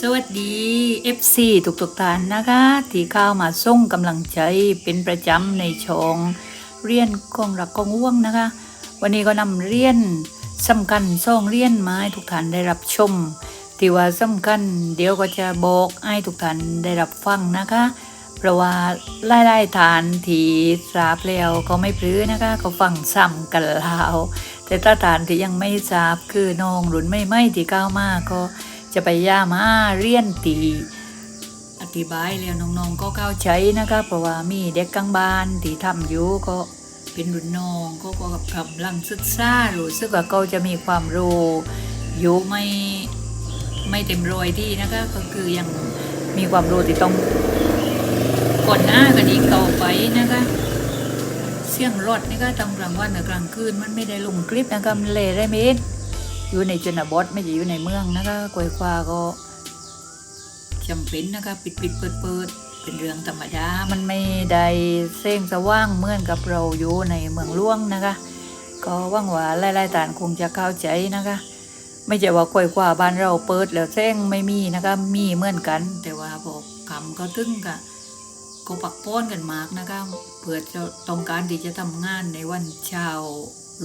สวัสดี FC ทุกทุกๆท่านนะคะ ที่เข้ามาส่งกำลังใจเป็นประจำในช่องเรียนกองรักกองว่วงนะคะ วันนี้ก็นำเรียนสำคัญส่องเรียนมาให้ทุกท่านได้รับชมที่ว่าสำคัญเดี๋ยวก็จะบอกให้ทุกท่านได้รับฟังนะคะ เพราะว่าไล่ๆฐานที่ทราบแล้วก็ไม่พลื้อนะคะ ก็ฟังซ้ำกันแล้วแต่ถ้าฐานที่ยังไม่ทราบคือน้องรุ่นไม่ไม่ที่ก้าวมากก็ จะไปย่ามาเรียนตีอธิบายแล้วน้องๆก็เข้าใจนะคะเพราะว่ามีเด็กกลางบ้านที่ทำอยู่ก็เป็นรุ่นน้องก็ก็กำลังศึกษาหรู้สึกว่าเขาจะมีความรู้อยู่ไม่ไม่เต็มรอยที่นะคะก็คือยังมีความรู้ที่ต้องก่อนหน้ากันอีกต่อไปนะคะเสียงรถนี่ก็ตอนกลางวันกับกลางคืนมันไม่ได้ลงคลิปนะคะมันเลยได้ไหม อยู่ในชนบทไม่ใช่อยู่ในเมืองนะคะกวยควาก็จำเป็นนะคะปิดปิดเปิดเปิดเป็นเรื่องธรรมดา มันไม่ได้เส้งสว่างเหมือนกับเราอยู่ในเมืองล่วงนะคะ ก็ว่างหวาไล่ๆตานคงจะเข้าใจนะคะ ไม่ใช่ว่ากวยควาบ้านเราเปิดแล้วเส้งไม่มีนะคะมีเหมือนกัน แต่ว่าบอกคำก็ตึงกะก็ปักป้อนกันมากนะคะเพื่อจะต้องการที่จะทำงานในวันเช้า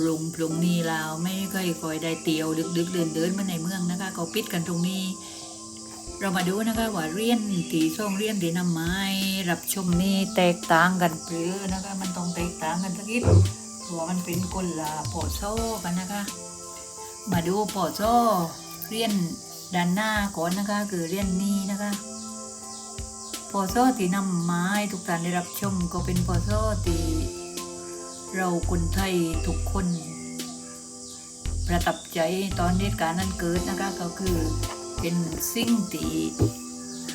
ลงพรุงนี้แล้วไม่เคยคอยได้เตียวดึกดึกๆเดินเดินมาในเมืองนะคะก็ปิดกันตรงนี้ เรามาดูนะคะว่าเรียนตีส่งเรียนตีน้ำไม้รับชมนี่แตกต่างกันเปรือนะคะ มันต้องแตกต่างกันสักนิดเพราะว่ามันเป็นคนละปอโซ่กันนะคะ มาดูปอโซ่เรียนด้านหน้าก่อนนะคะ คือเรียนนี้นะคะพอโซ่ที่นำไม้ทุกท่านได้รับชมก็เป็นพอโซตี เราคนไทยทุกคน ประทับใจตอนเหตุการณ์นั้นเกิดนะคะก็คือเป็นสิ่งที่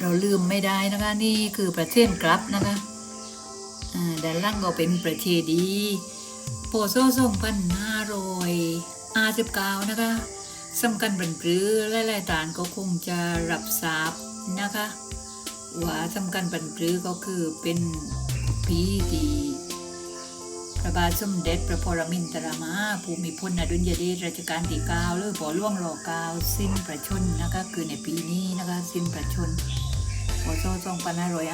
เราลืมไม่ได้นะคะนี่คือประเทศกลับนะคะด้านล่างก็เป็นประเทศดีโปโซส่งพันห้าร้อยอาสิบเก้านะคะสำคัญบันปรือหลายๆฐานก็คงจะรับทราบนะคะว่าสำคัญปันปรือก็คือเป็นปีที่ พระบาทสมเด็จพระปรมินทรมาภูมิพลอดุลยเดชรัชกาลที่เก้าหรือปอล่วงรอเก้าสิ้นประชนนะคะคือในปีนี้นะคะ สิ้นประชนม์พศ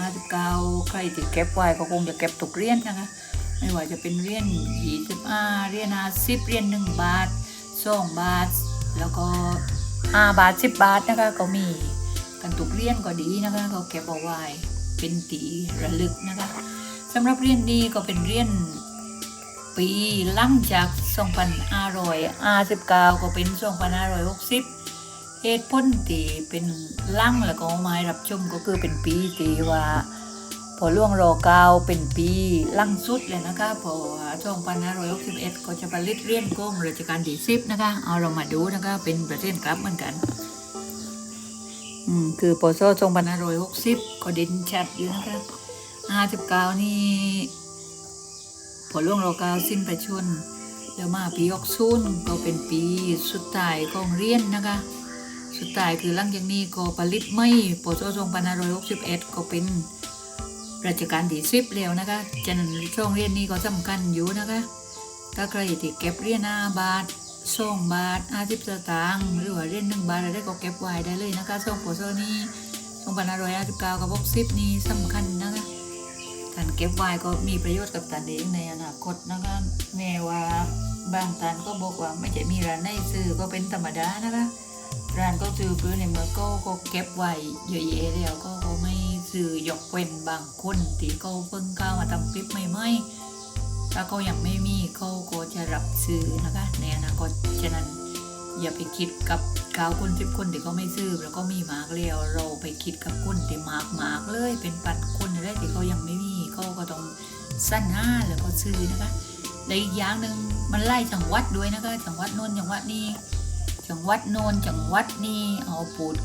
2559 ใครที่เก็บไว้ก็คงจะเก็บตกเรียนนะคะ ไม่ว่าจะเป็นเรียนยี่สิบห้าเรียนห้าสิบเรียนหนึ่งบาทสองบาท แล้วก็ห้าบาทสิบบาทนะคะก็มีกันตกเรียนก็ดีนะคะก็เก็บเอาไว้เป็นตีระลึกนะคะสำหรับเรียนนี้ก็เป็นเรียน ปีหลังจาก2559ก็เป็น2560เหตุผลที่เป็นลังแล้วก็เอามาให้รับชมก็คือเป็นปีที่ว่าพอล่วงรอเก้าเป็นปีลังสุดเลยนะคะเพอ2561ก็จะผลิตเรียนกงราชการที่สิบนะคะ เอาเรามาดูนะคะเป็นประเทศกลับเหมือนกัน อืมคือปศ2560ก็เด่นชัดอยู่นะคะ59นี่ อล่วงรอกาสิ้นประชนแล้วมาปี60ก็เป็นปีสุดท้ายของเรียนนะคะ สุดท้ายคือหลังจากนี้ก็ผลิตไม่ปศ2561ก็เป็นราชการที่สิบแล้วนะคะฉะนั้นช่วงเรียนนี้ก็สำคัญอยู่นะคะถ้าใครที่เก็บเรียนห้าบาทสองบาทห้าสิบสตางค์หรือว่าเรียนหนึ่งบาทอะไรก็เก็บไว้ได้เลยนะคะช่วงปศนี้สองพันห้าร้อยห้าสิบเก้ากับหกสิบนี้สำคัญนะคะ การเก็บไว้ก็มีประโยชน์กับตนเองในอนาคตนะคะแม้ว่าบางท่านก็บอกว่าไม่ใช่มีร้านในซื้อก็เป็นธรรมดานะคะร้านก็ซื้อพื้นในเมื่อก็ก็เก็บไว้เยอะแยะแล้วก็ก็ไม่ซื้อยกเว้นบางคนที่เขาเพิ่งเข้ามาทำคลิปใหม่ๆถ้าเขายังไม่มีเขาก็จะรับซื้อนะคะในอนาคตฉะนั้นอย่าไปคิดกับเก้าคนสิบคนที่เขาไม่ซื้อแล้วก็มีมากแล้วเราไปคิดกับคนที่มากมากเลยเป็นปันคนอะไรที่เขายังไม่มี สั้นห้าแล้วก็ซื้อนะคะและอีกอย่างหนึ่งมันไล่จังหวัดด้วยนะคะจังหวัดโนนจังหวัดนี้จังหวัดโนนจังหวัดนี่เอาปูด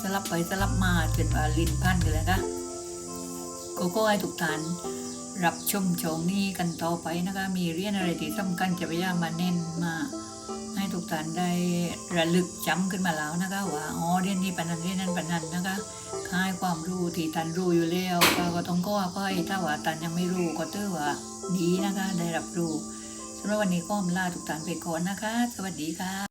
สลับไปสลับมาจนว่าลิ้นพันกันแล้วนะโก็ก็ให้ทุกท่านรับชมชมนี้กันต่อไปนะคะ มีเรียนอะไรที่สำคัญจะพยายามมาเน้นมา ทุกท่านได้ระลึกจำขึ้นมาแล้วนะคะว่าอ๋อเรียนนี้ปนันเรียนนั้นปนันนะคะค่ายความรู้ที่ท่านรู้อยู่แล้วก็ก็ต้องก็ก็ให้ถ้าว่าท่านยังไม่รู้ก็ถือว่าดีนะคะได้รับรู้สำหรับวันนี้ก็ลาทุกท่านไปก่อนนะคะ สวัสดีค่ะ